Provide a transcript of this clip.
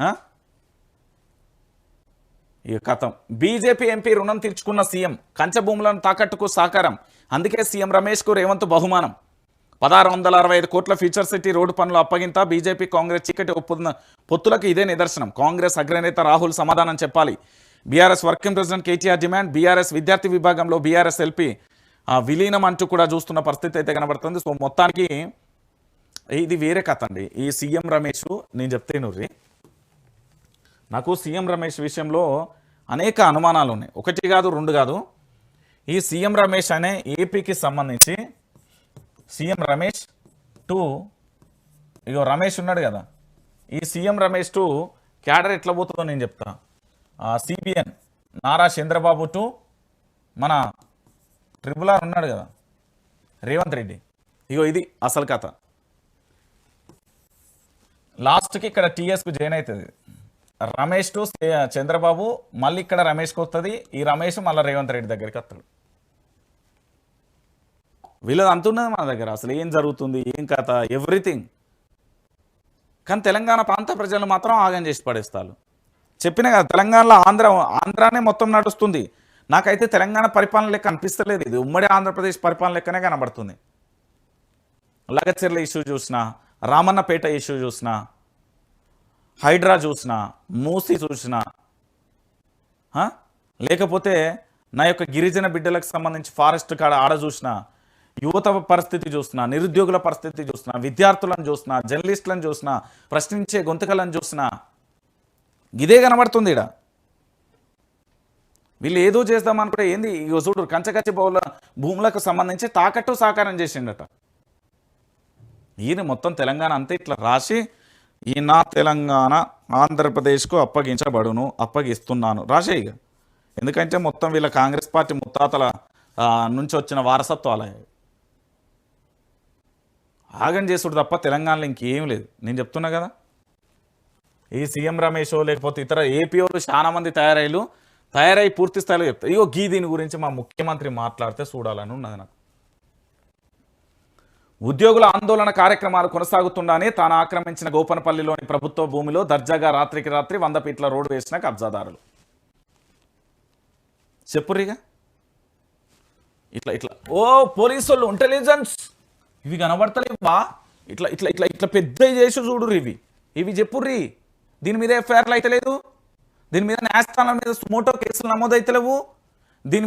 ఇక ఈ కథం. బీజేపీ ఎంపీ రుణం తీర్చుకున్న సీఎం కంచభూములను తాకట్టుకు సాకారం. అందుకే సీఎం రమేష్కు రేవంత్ బహుమానం. పదహారు వందల అరవై ఐదు కోట్ల ఫ్యూచర్ సిటీ రోడ్డు పనులు అప్పగింత బీజేపీ కాంగ్రెస్ చీకటి ఒప్పుతున్న పొత్తులకు ఇదే నిదర్శనం. కాంగ్రెస్ అగ్రనేత రాహుల్ సమాధానం చెప్పాలి. BRS working president KTR demand. BRS విద్యార్థి విభాగంలో బీఆర్ఎస్ ఎల్పీ ఆ, విలీనం అంటూ కూడా చూస్తున్న పరిస్థితి అయితే కనబడుతుంది. సో మొత్తానికి ఇది వేరే కథ అండి ఈ సీఎం రమేష్ నేను చెప్తే నుర్రీ నాకు సీఎం రమేష్ విషయంలో అనేక అనుమానాలు ఉన్నాయి. ఒకటి కాదు రెండు కాదు. ఈ సీఎం రమేష్ అనే ఏపీకి సంబంధించి సీఎం రమేష్ టు ఇగో రమేష్ ఉన్నాడు కదా. ఈ సీఎం రమేష్ టు క్యాడర్ ఎట్లా పోతుందో నేను చెప్తా. సిబిఎన్ నారా చంద్రబాబు టు మన ట్రిపుల్ ఆర్ ఉన్నాడు కదా రేవంత్ రెడ్డి. ఇగో ఇది అసలు కథ. లాస్ట్కి ఇక్కడ టీఎస్కు జాయిన్ అవుతుంది. రమేష్ టు చంద్రబాబు మళ్ళీ ఇక్కడ రమేష్కి వస్తుంది ఈ రమేష్ మళ్ళీ రేవంత్ రెడ్డి దగ్గరికి వస్తాడు వీళ్ళది అంతున్నది మన దగ్గర. అసలు ఏం జరుగుతుంది? ఏం కథ? ఎవ్రీథింగ్. కానీ తెలంగాణ ప్రాంత ప్రజలు మాత్రం ఆగం చేసి పడేస్తారు. చెప్పిన కదా తెలంగాణలో ఆంధ్ర ఆంధ్రానే మొత్తం నడుస్తుంది. నాకైతే తెలంగాణ పరిపాలన లెక్క అనిపిస్తలేదు. ఇది ఉమ్మడి ఆంధ్రప్రదేశ్ పరిపాలన లెక్కనే కనబడుతుంది. లగచర్ల ఇష్యూ చూసినా రామన్నపేట ఇష్యూ చూసినా హైడ్రా చూసినా మూసి చూసినా ఆ? లేకపోతే నా యొక్క గిరిజన బిడ్డలకు సంబంధించి ఫారెస్ట్ కాడ ఆడ చూసినా యువత పరిస్థితి చూసినా నిరుద్యోగుల పరిస్థితి చూసినా విద్యార్థులను చూసినా జర్నలిస్టులను చూసినా ప్రశ్నించే గొంతుకలను చూసినా ఇదే కనబడుతుంది ఇడ వీళ్ళు ఏదో చేద్దామనుకుంటే ఏంది? ఇగో చూడు కంచకచ్చి బౌల భూములకు సంబంధించి తాకట్టు సాకారం చేసిండట. ఈయన మొత్తం తెలంగాణ అంతా ఇట్లా రాసి ఈ నా తెలంగాణ ఆంధ్రప్రదేశ్కు అప్పగించబడును అప్పగిస్తున్నాను. రాసే ఇక ఎందుకంటే మొత్తం వీళ్ళ కాంగ్రెస్ పార్టీ ముత్తాతల నుంచి వచ్చిన వారసత్వాలు. ఆగం చేసుడు తప్ప తెలంగాణలో ఇంకేం లేదు. నేను చెప్తున్నా కదా ఈ సీఎం రమేష్ లేకపోతే ఇతర ఏపీఓలు చాలా మంది తయారయ్యారు తయారై పూర్తి స్థాయిలో చెప్తారు. ఇగో గీ దీని గురించి మా ముఖ్యమంత్రి మాట్లాడితే చూడాలని ఉన్నది నాకు. ఉద్యోగుల ఆందోళన కార్యక్రమాలు కొనసాగుతుండగానే తాను ఆక్రమించిన గోపనపల్లిలోని ప్రభుత్వ భూమిలో దర్జాగా రాత్రికి రాత్రి వంద ఫీట్ల రోడ్డు వేసిన కబ్జాదారులు. చెప్పురిగా ఇట్లా ఇట్లా. ఓ పోలీసులు ఇంటెలిజెన్స్! ఇవి కనబడతలేవా? ఇట్లా ఇట్లా ఇట్లా ఇట్లా పెద్ద చేసి చూడురు ఇవి. ఇవి చెప్పుర్రి. దీని మీద ఎఫ్ఐఆర్లు అయితే లేదు. దీని మీద న్యాయస్థానం మీద మోటో కేసులు నమోదైతలేవు దీని